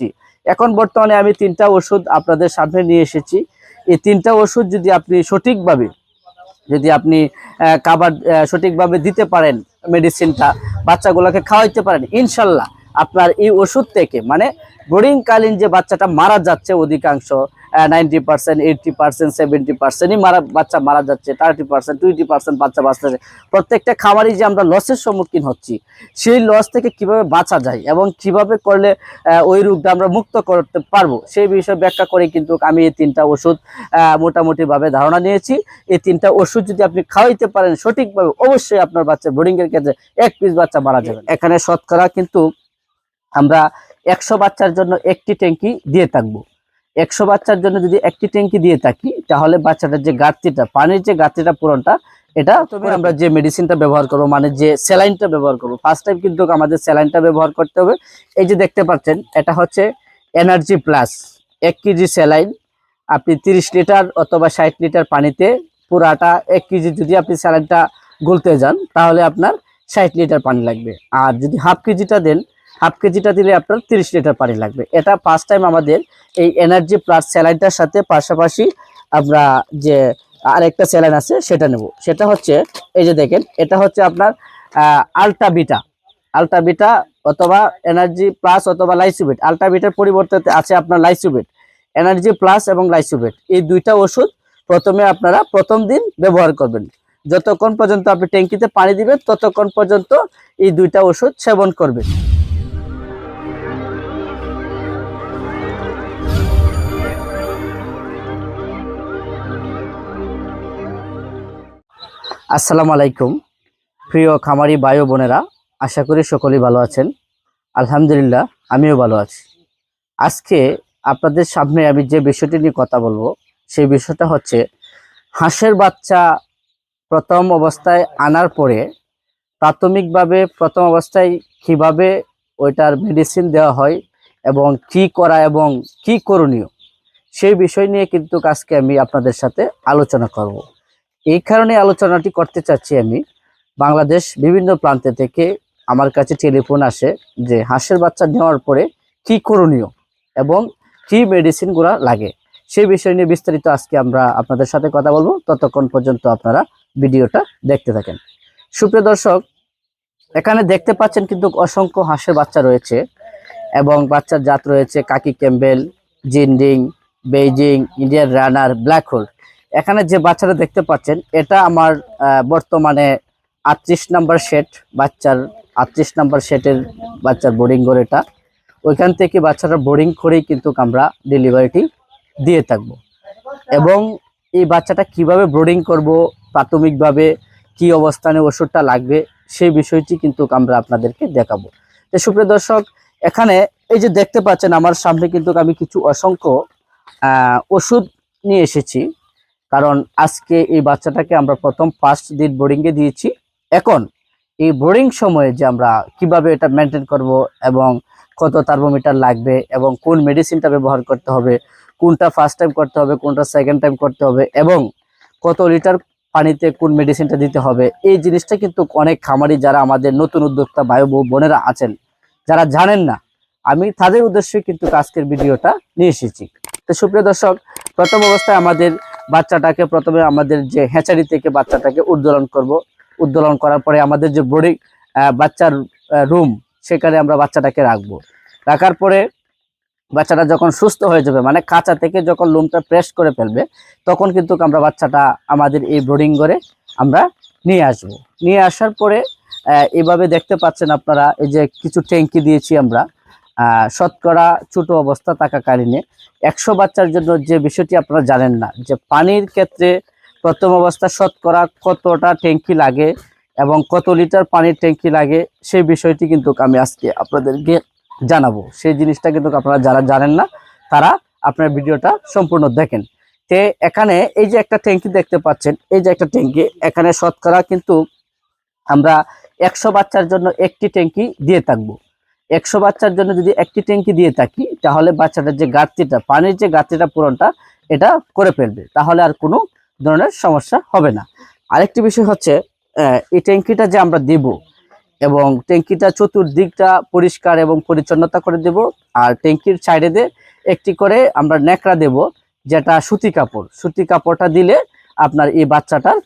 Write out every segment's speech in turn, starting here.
জি। এখন বর্তমানে আমি তিনটা ওষুধ আপনাদের সামনে নিয়ে এসেছি এই তিনটা ওষুধ যদি আপনি সঠিকভাবে, যদি আপনি কাবার সঠিকভাবে দিতে পারেন মেডিসিনটা বাচ্চাগুলোকে খাওয়াইতে পারেন, ইনশাল্লাহ আপনার এই ওষুধ থেকে মানে বোরিংকালীন যে বাচ্চাটা মারা যাচ্ছে অধিকাংশ ninety percent eighty percent seventy পার্সেন্টই মারা বাচ্চা মারা যাচ্ছে থার্টি পার্সেন্ট টোয়েন্টি পার্সেন্ট বাচ্চা বাঁচতেছে। প্রত্যেকটা খাবারই যে আমরা লসের সম্মুখীন হচ্ছি, সেই লস থেকে কীভাবে বাঁচা যায় এবং কীভাবে করলে ওই রোগটা আমরা মুক্ত করতে পারব, সেই বিষয়ে ব্যাখ্যা করে কিন্তু আমি এই তিনটা ওষুধ মোটামুটিভাবে ধারণা নিয়েছি। এই তিনটা ওষুধ যদি আপনি খাওয়াইতে পারেন সঠিকভাবে, অবশ্যই আপনার বাচ্চা বোর্ডিং এর ক্ষেত্রে এক পিস বাচ্চা মারা যাবে। এখানে শতকরা কিন্তু আমরা একশো বাচ্চার জন্য একটি ট্যাঙ্কি দিয়ে থাকব। একশো বাচ্চার জন্য যদি একটি ট্যাঙ্কি দিয়ে থাকি তাহলে বাচ্চাটার যে ঘাটতিটা পানির যে ঘাটতিটা পূরণটা এটা তবে আমরা যে মেডিসিনটা ব্যবহার করব মানে যে স্যালাইনটা ব্যবহার করব ফার্স্ট টাইম কিন্তু আমাদের স্যালাইনটা ব্যবহার করতে হবে। এই যে দেখতে পাচ্ছেন এটা হচ্ছে এনার্জি প্লাস এক কেজি স্যালাইন আপনি তিরিশ লিটার অথবা ষাট লিটার পানিতে পুরাটা এক কেজি যদি আপনি স্যালাইনটা গুলতে যান তাহলে আপনার ষাট লিটার পানি লাগবে। আর যদি হাফ কেজিটা দেন হাফ কেজিটা দিলে আপনার তিরিশ লিটার পানি লাগবে। এটা ফার্স্ট টাইম আমাদের এই এনার্জি প্লাস স্যালাইনটার সাথে পাশাপাশি আমরা যে আরেকটা স্যালাইন আছে, সেটা নেব। সেটা হচ্ছে, এই যে দেখেন, এটা হচ্ছে আপনার আলটাবিটা আলটাবিটা অথবা এনার্জি প্লাস অথবা লাইসুবেট আলটাবিটার পরিবর্তে আছে আপনার লাইসুবেট এনার্জি প্লাস এবং লাইসুবেট এই দুইটা ওষুধ প্রথমে আপনারা প্রথম দিন ব্যবহার করবেন। যতক্ষণ পর্যন্ত আপনি ট্যাঙ্কিতে পানি দিবেন, ততক্ষণ পর্যন্ত এই দুইটা ওষুধ সেবন করবেন। আসসালামু আলাইকুম। প্রিয় খামারি ও বোনেরা, আশা করি সকলেই ভালো আছেন। আলহামদুলিল্লাহ, আমিও ভালো আছি। আজকে আপনাদের সামনে আমি যে বিষয়টি নিয়ে কথা বলব, সেই বিষয়টা হচ্ছে, হাঁসের বাচ্চা প্রথম অবস্থায় আনার পরে প্রাথমিকভাবে প্রথম অবস্থায় কীভাবে ওইটার মেডিসিন দেওয়া হয় এবং কি করা এবং কি করণীয়, সেই বিষয় নিয়ে কিন্তু আজকে আমি আপনাদের সাথে আলোচনা করব। এই কারণে আলোচনাটি করতে চাচ্ছি আমি। বাংলাদেশ বিভিন্ন প্রান্তে থেকে আমার কাছে টেলিফোন আসে যে হাঁসের বাচ্চা নেওয়ার পরে কি করণীয় এবং কি মেডিসিনগুলো লাগে। সেই বিষয় নিয়ে বিস্তারিত আজকে আমরা আপনাদের সাথে কথা বলব। ততক্ষণ পর্যন্ত আপনারা ভিডিওটা দেখতে থাকেন। সুপ্রিয় দর্শক, এখানে দেখতে পাচ্ছেন কিন্তু অসংখ্য হাঁসের বাচ্চা রয়েছে এবং বাচ্চার জাত রয়েছে khaki Campbell, Jinding, Beijing, Indian runner, black hole. এখানে যে বাচ্চাটা দেখতে পাচ্ছেন, এটা আমার বর্তমানে আটত্রিশ নাম্বার সেট বাচ্চার, আটত্রিশ নাম্বার সেটের বাচ্চার বোর্ডিং করে এটা। ওইখান থেকে বাচ্চারা বোর্ডিং করেই কিন্তু আমরা ডেলিভারিটি দিয়ে থাকব। এবং এই বাচ্চাটা কীভাবে ব্রোডিং করব, প্রাথমিকভাবে কি অবস্থানে ওষুধটা লাগবে, সেই বিষয়টি কিন্তু আমরা আপনাদেরকে দেখাবো। তো সুপ্রিয় দর্শক, এখানে এই যে দেখতে পাচ্ছেন, আমার সামনে কিন্তু আমি কিছু অসংখ্য ওষুধ নিয়ে এসেছি। কারণ আজকে এই বাচ্চাটাকে আমরা প্রথম ফার্স্ট দিন বোর্ডিংয়ে দিয়েছি। এখন এই বোর্ডিং সময়ে যে আমরা কীভাবে এটা মেনটেন করব এবং কত থার্মোমিটার লাগবে এবং কোন মেডিসিনটা ব্যবহার করতে হবে, কোনটা ফার্স্ট টাইম করতে হবে, কোনটা সেকেন্ড টাইম করতে হবে এবং কত লিটার পানিতে কোন মেডিসিনটা দিতে হবে, এই জিনিসটা কিন্তু অনেক খামারি যারা আমাদের নতুন উদ্যোক্তা বায়ু বোনেরা আছেন, যারা জানেন না, আমি তাদের উদ্দেশ্যে কিন্তু আজকের ভিডিওটা নিয়ে এসেছি। তো সুপ্রিয় দর্শক, প্রথম অবস্থায় আমাদের বাচ্চাটাকে প্রথমে আমাদের যে হ্যাচারি থেকে বাচ্চাটাকে উদ্দোলন করব। উদ্দোলন করার পরে আমাদের যে বডি বাচ্চার রুম সেখানে আমরা বাচ্চাটাকে রাখব। রাখার পরে বাচ্চাটা যখন সুস্থ হয়ে যাবে মানে কাঁচা থেকে যখন লুমটা প্রেস করে ফেলবে, তখন কিন্তু আমরা বাচ্চাটা আমাদের এই ব্রোডিং করে আমরা নিয়ে আসব। নিয়ে আসার পরে এভাবে দেখতে পাচ্ছেন আপনারা, এই যে কিছু ট্যাঙ্কি দিয়েছি আমরা। শতকরা ছোট অবস্থা থাকাকালীনে। একশো বাচ্চার জন্য যে বিষয়টি আপনারা জানেন না, যে পানির ক্ষেত্রে প্রথম অবস্থা শতকরা কতটা ট্যাঙ্কি লাগে এবং কত লিটার পানির ট্যাঙ্কি লাগে, সেই বিষয়টি কিন্তু আমি আজকে আপনাদেরকে জানাব। সেই জিনিসটা কিন্তু আপনারা যারা জানেন না, তারা আপনার ভিডিওটা সম্পূর্ণ দেখেন। তে এখানে এই যে একটা ট্যাঙ্কি দেখতে পাচ্ছেন, এই যে একটা ট্যাঙ্কি, এখানে শতকরা কিন্তু আমরা একশো বাচ্চার জন্য একটি ট্যাঙ্কি দিয়ে থাকব। একশো বাচ্চার জন্য যদি একটি ট্যাঙ্কি দিয়ে থাকি, তাহলে বাচ্চাটার যে ঘাটতিটা পানির যে ঘাটতিটা পূরণটা, এটা করে ফেলবে। তাহলে আর কোনো ধরনের সমস্যা হবে না। আরেকটি বিষয় হচ্ছে এই ট্যাঙ্কিটা যে আমরা দেব এবং ট্যাঙ্কিটা চতুর্দিকটা পরিষ্কার এবং পরিচ্ছন্নতা করে দেব, আর ট্যাঙ্কির সাইডে দিয়ে একটি করে আমরা ন্যাকড়া দেব, যেটা সুতি কাপড়। সুতি কাপড়টা দিলে আপনার এই বাচ্চাটার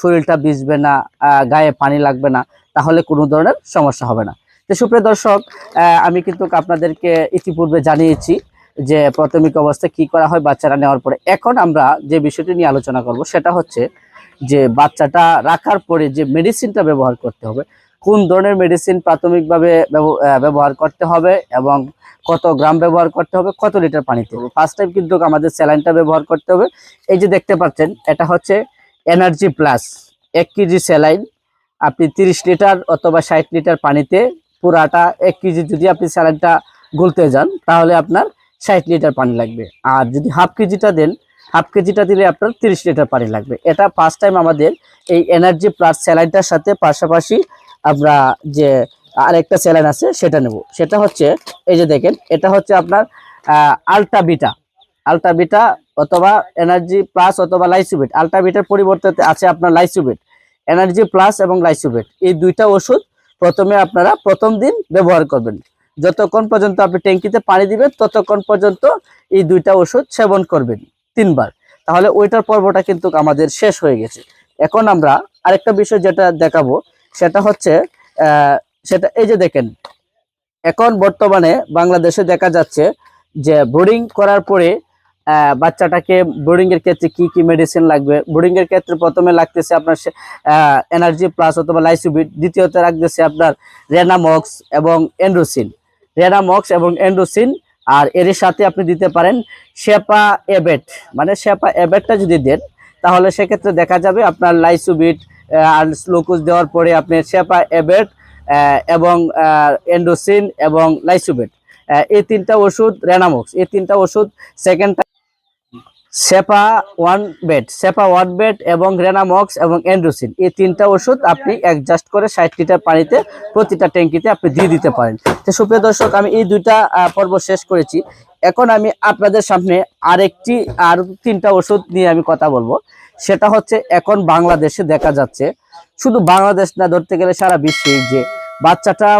শরীরটা ভিজবে না গায়ে পানি লাগবে না, তাহলে কোনো ধরনের সমস্যা হবে না। তো সুপ্রিয় দর্শক আমি কিন্তু আপনাদেরকে ইতিপূর্বে জানিয়েছি যে প্রাথমিক অবস্থায় কি করা হয় বাচ্চারা নেওয়ার পরে। এখন আমরা যে বিষয়টি নিয়ে আলোচনা করব সেটা হচ্ছে যে বাচ্চাটা রাখার পরে যে মেডিসিনটা ব্যবহার করতে হবে, কোন ধরনের মেডিসিন প্রাথমিকভাবে ব্যব- ব্যবহার করতে হবে এবং কত গ্রাম ব্যবহার করতে হবে, কত লিটার পানিতে। হবে ফার্স্ট টাইম কিন্তু আমাদের স্যালাইনটা ব্যবহার করতে হবে। এই যে দেখতে পাচ্ছেন, এটা হচ্ছে এনার্জি প্লাস এক কেজি স্যালাইন আপনি তিরিশ লিটার অথবা ষাট লিটার পানিতে পুরাটা এক কেজি যদি আপনি স্যালাইনটা গুলতে যান, তাহলে আপনার ষাট লিটার পানি লাগবে। আর যদি হাফ কেজিটা দেন, হাফ কেজিটা দিলে আপনার তিরিশ লিটার পানি লাগবে। এটা ফার্স্ট টাইম আমাদের এই এনার্জি প্লাস স্যালাইনটার সাথে পাশাপাশি আমরা যে আরেকটা স্যালাইন আছে, সেটা নেব। সেটা হচ্ছে, এই যে দেখেন, এটা হচ্ছে আপনার আলটাবিটা আলটাবিটা অথবা এনার্জি প্লাস অথবা লাইসুবেট আলটাবিটার পরিবর্তে আছে আপনার লাইসুবেট এনার্জি প্লাস এবং লাইসুবেট এই দুইটা ওষুধ প্রথমে আপনারা প্রথম দিন ব্যবহার করবেন। যতক্ষণ পর্যন্ত আপনি ট্যাঙ্কিতে পানি দিবেন, ততক্ষণ পর্যন্ত এই দুইটা ওষুধ সেবন করবেন তিনবার। তাহলে ওইটার পর্বটা কিন্তু আমাদের শেষ হয়ে গেছে। এখন আমরা আরেকটা বিষয় যেটা দেখাবো, সেটা হচ্ছে সেটা এই যে দেখেন, এখন বর্তমানে বাংলাদেশে দেখা যাচ্ছে যে বোরিং করার পরে বাচ্চাটাকে বোর্ডিং এর ক্ষেত্রে কি কি মেডিসিন লাগবে? বোর্ডিং এর ক্ষেত্রে প্রথমে লাগতেছে আপনার এনার্জি প্লাস অথবা লাইসুবিট দ্বিতীয়তে লাগতেছে আপনার রেনামক্স এবং এন্ড্রোসিন রেনামক্স এবং এন্ড্রোসিন আর এর সাথে আপনি দিতে পারেন শেপা এবেট মানে শেপা এবেটটা যদি দেন, তাহলে সেক্ষেত্রে দেখা যাবে আপনার লাইসুবিট আর স্লোকুস দেওয়ার পরে আপনি শেপা এবেট এবং এন্ডোসিন এবং লাইসুবেট এই তিনটা ওষুধ রেনামক্স এই তিনটা ওষুধ সেকেন্ড সেপা ওয়ান বেড সেপা ওয়ান বেড এবং রেনামক্স এবং এন্ড্রোসিন এই তিনটা ওষুধ আপনি অ্যাডজাস্ট করে ষাট লিটার পানিতে প্রতিটা ট্যাঙ্কিতে আপনি দিয়ে দিতে পারেন। তো সুপ্রিয় দর্শক, আমি এই দুইটা পর্ব শেষ করেছি। এখন আমি আপনাদের সামনে আরেকটি আর তিনটা ওষুধ নিয়ে আমি কথা বলব। সেটা হচ্ছে এখন বাংলাদেশে দেখা যাচ্ছে, শুধু বাংলাদেশ না, ধরতে গেলে সারা বিশ্বে যে বাচ্চাটা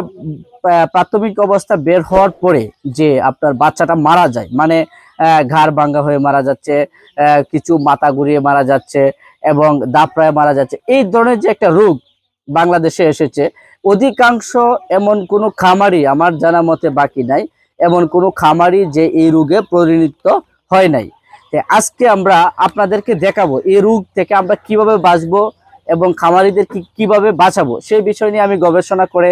প্রাথমিক অবস্থা বের হওয়ার পরে যে আপনার বাচ্চাটা মারা যায়। মানে ঘাড় ভাঙ্গা হয়ে মারা যাচ্ছে কিছু মাথা ঘুরিয়ে মারা যাচ্ছে এবং দাপড়ায় মারা যাচ্ছে। এই ধরনের যে একটা রোগ বাংলাদেশে এসেছে, অধিকাংশ এমন কোনো খামারি আমার জানা মতে বাকি নাই, এমন কোনো খামারি যে এই রোগে পরিণত হয় নাই। আজকে আমরা আপনাদেরকে দেখাবো এই রোগ থেকে আমরা কীভাবে বাঁচবো এবং খামারিদের কীভাবে বাঁচাবো, সেই বিষয় নিয়ে আমি গবেষণা করে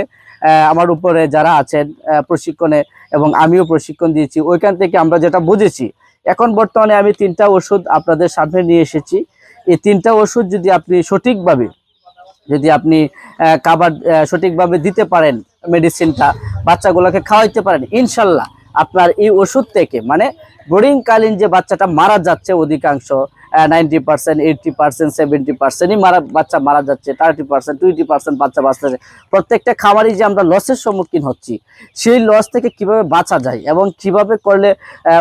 আমার উপরে যারা আছেন প্রশিক্ষণে এবং আমিও প্রশিক্ষণ দিয়েছি, ওইখান থেকে আমরা যেটা বুঝেছি, এখন বর্তমানে আমি তিনটা ওষুধ আপনাদের সামনে নিয়ে এসেছি। এই তিনটা ওষুধ যদি আপনি সঠিকভাবে, যদি আপনি খাবার সঠিকভাবে দিতে পারেন মেডিসিনটা বাচ্চাগুলোকে খাওয়াইতে পারেন, ইনশাল্লাহ আপনার এই ওষুধ থেকে মানে বোরিংকালীন যে বাচ্চাটা মারা যাচ্ছে অধিকাংশ ninety percent eighty percent seventy পার্সেন্টই মারা, বাচ্চা মারা যাচ্ছে থার্টি পার্সেন্ট টোয়েন্টি পার্সেন্ট বাচ্চা বাঁচতেছে প্রত্যেকটা খাবারই যে আমরা লসের সম্মুখীন হচ্ছি, সেই লস থেকে কীভাবে বাঁচা যায় এবং কীভাবে করলে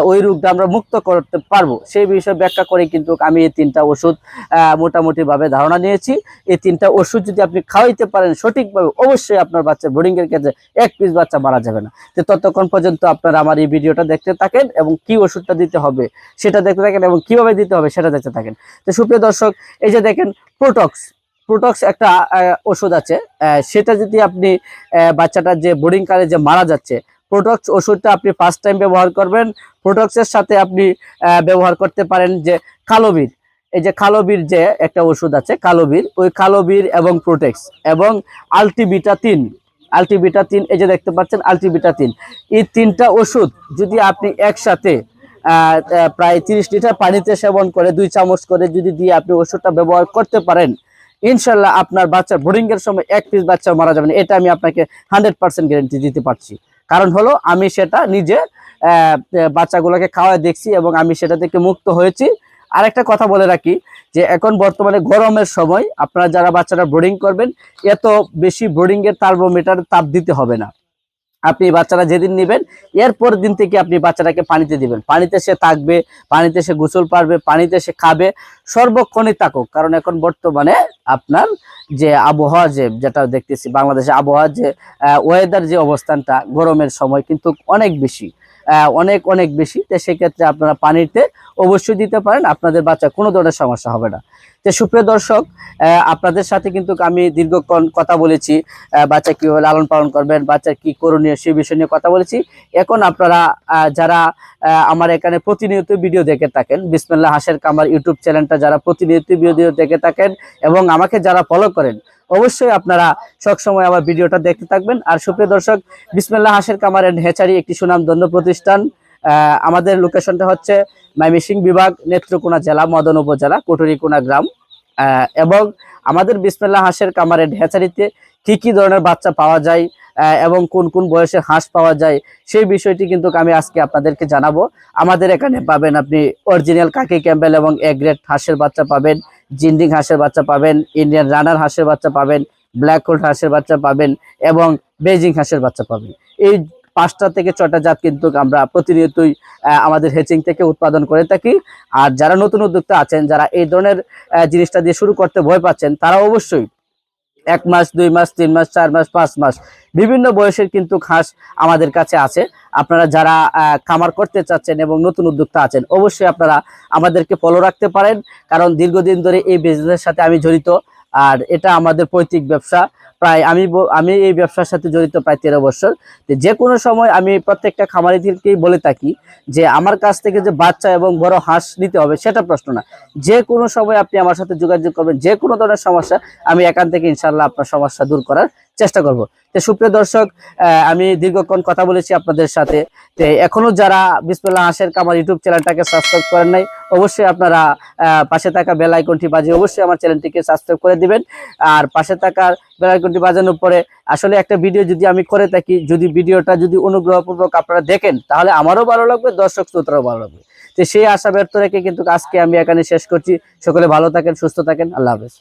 ওই রোগটা আমরা মুক্ত করতে পারব, সেই বিষয়ে ব্যাখ্যা করে কিন্তু আমি এই তিনটা ওষুধ মোটামুটিভাবে ধারণা নিয়েছি। এই তিনটা ওষুধ যদি আপনি খাওয়াইতে পারেন সঠিকভাবে, অবশ্যই আপনার বাচ্চা বোর্ডিং এর ক্ষেত্রে এক পিস বাচ্চা মারা যাবে না। তো ততক্ষণ পর্যন্ত আপনারা আমার এই ভিডিওটা দেখতে থাকেন এবং কি ওষুধটা দিতে হবে সেটা দেখতে থাকেন এবং কীভাবে দিতে হবে সেটা দেখতে থাকেন। তো সুপ্রিয় দর্শক এই যে দেখেন প্রোটক্স প্রোটক্স একটা ওষুধ আছে। সেটা যদি আপনি আহ, বাচ্চাটা যে বোর্ডিং কালে যে মারা যাচ্ছে প্রোটক্স ওষুধটা আপনি ফার্স্ট টাইম ব্যবহার করবেন। প্রোটক্সের সাথে আপনি ব্যবহার করতে পারেন যে কালোবীর এই যে কালোবীর যে একটা ওষুধ আছে কালোবীর ওই কালোবীর এবং প্রোটেক্স এবং আলটিবিটা তিন আলটিবিটা তিন এই যে দেখতে পাচ্ছেন আলটিবিটা তিন এই তিনটা ওষুধ যদি আপনি একসাথে প্রায় তিরিশ লিটার পানিতে সেবন করে দুই চামচ করে যদি দিয়ে আপনি ওষুধটা ব্যবহার করতে পারেন, ইনশাল্লাহ আপনার বাচ্চার বোর্ডিং এর সময় এক পিস বাচ্চা মারা যাবে না। এটা আমি আপনাকে হান্ড্রেড পার্সেন্ট গ্যারেন্টি দিতে পারছি। কারণ হলো, আমি সেটা নিজে বাচ্চাগুলোকে খাওয়ায় দেখছি এবং আমি সেটা থেকে মুক্ত হয়েছি। আরেকটা কথা বলে রাখি যে, এখন বর্তমানে গরমের সময় আপনারা যারা বাচ্চারা বোর্ডিং করবেন, এত বেশি বোর্ডিং এর থার্মোমিটার তাপ দিতে হবে না। আপনি বাচ্চারা যেদিন নেবেন এরপর দিন থেকে আপনি বাচ্চাটাকে পানিতে দিবেন। পানিতে সে থাকবে, পানিতে সে গোসল পারবে, পানিতে সে খাবে, সর্বক্ষণই থাকুক। কারণ এখন বর্তমানে আপনার যে আবহাওয়া যে, যেটা দেখতেছি, বাংলাদেশে আবহাওয়া যে ওয়েদার যে অবস্থানটা, গরমের সময় কিন্তু অনেক বেশি অনেক অনেক বেশি। তো সেক্ষেত্রে আপনারা পানিতে অবশ্যই দিতে পারেন। আপনাদের বাচ্চা কোনো ধরনের সমস্যা হবে না। তো সুপ্রিয় দর্শক আপনাদের সাথে কিন্তু আমি দীর্ঘক্ষণ কথা বলেছি। বাচ্চা কীভাবে লালন পালন করবেন বাচ্চার কি করণীয় সেই বিষয় নিয়ে কথা বলেছি। এখন আপনারা যারা আমার এখানে প্রতিনিয়ত ভিডিও দেখে থাকেন, বিসমিল্লাহ হাসের কামার ইউটিউব চ্যানেলটা যারা প্রতিনিয়ত ভিডিও দেখে থাকেন এবং আমাকে যারা ফলো করেন, অবশ্যই আপনারা সবসময় আমার ভিডিওটা দেখতে থাকবেন। আর সুপ্রিয় দর্শক, বিসমিল্লাহ হাসের কামার এন্ড হেচারি একটি সুনামধন্য প্রতিষ্ঠান। আমাদের লোকেশনটা হচ্ছে ময়মনসিং বিভাগ, নেত্রকোনা জেলা, মদন উপজেলা, কুটুরিকোনা গ্রাম। এবং আমাদের বিসমিল্লাহ হাঁসের কামারের হ্যাচারিতে কি কি ধরনের বাচ্চা পাওয়া যায় এবং কোন কোন বয়সের হাঁস পাওয়া যায়, সেই বিষয়টি কিন্তু আমি আজকে আপনাদেরকে জানাব। আমাদের এখানে পাবেন আপনি অরিজিনাল কাকি ক্যাম্বেল এবং এ গ্রেড হাঁসের বাচ্চা পাবেন, জিন্ডিং হাঁসের বাচ্চা পাবেন ইন্ডিয়ান রানার হাঁসের বাচ্চা পাবেন ব্ল্যাক হোল্ড হাঁসের বাচ্চা পাবেন, এবং বেজিং হাঁসের বাচ্চা পাবেন। এই পাঁচটা থেকে ছটা জাত কিন্তু আমরা প্রতিনিয়তই আমাদের হেচিং থেকে উৎপাদন করে থাকি। আর যারা নতুন উদ্যোক্তা আছেন, যারা এই ধরনের জিনিসটা দিয়ে শুরু করতে ভয় পাচ্ছেন তারা অবশ্যই এক মাস, দুই মাস, তিন মাস, চার মাস, পাঁচ মাস বিভিন্ন বয়সের কিন্তু হাঁস আমাদের কাছে আছে। আপনারা যারা খামার করতে চাচ্ছেন এবং নতুন উদ্যোক্তা আছেন, অবশ্যই আপনারা আমাদেরকে ফলো রাখতে পারেন। কারণ দীর্ঘদিন ধরে এই বিজনেসের সাথে আমি জড়িত। আর এটা আমাদের পৈতৃক ব্যবসা। প্রায় আমি আমি এই ব্যবসার সাথে জড়িত প্রায় তেরো বছর। যে কোনো সময় আমি প্রত্যেকটা খামারিদেরকেই বলে থাকি যে, আমার কাছ থেকে যে বাচ্চা এবং বড় হাঁস নিতে হবে, সেটা প্রশ্ন না। যে কোনো সময় আপনি আমার সাথে যোগাযোগ করবেন, যে কোনো ধরনের সমস্যা, আমি এখান থেকে ইনশাল্লাহ আপনার সমস্যা দূর করার চেষ্টা করব। তো সুপ্রিয় দর্শক আমি দীর্ঘক্ষণ কথা বলেছি আপনাদের সাথে। তো এখনও যারা বিসমিল্লাহ হাঁসের কামার ইউটিউব চ্যানেলটাকে সাবস্ক্রাইব করেন নাই অবশ্যই আপনারা পাশে থাকা বেল আইকনটি বাজিয়ে অবশ্যই আমার চ্যানেলটিকে সাবস্ক্রাইব করে দিবেন। আর পাশে থাকার বেল আইকনটি বাজানোর পরে আসলে একটা ভিডিও যদি আমি করে থাকি, যদি ভিডিওটা যদি অনুগ্রহপূর্বক আপনারা দেখেন, তাহলে আমারও ভালো লাগবে, দর্শক শ্রোতারও ভালো লাগবে। তো সেই আশা ব্যর্থ রেখে কিন্তু আজকে আমি এখানে শেষ করছি। সকলে ভালো থাকেন, সুস্থ থাকেন, আল্লাহ হাফেজ।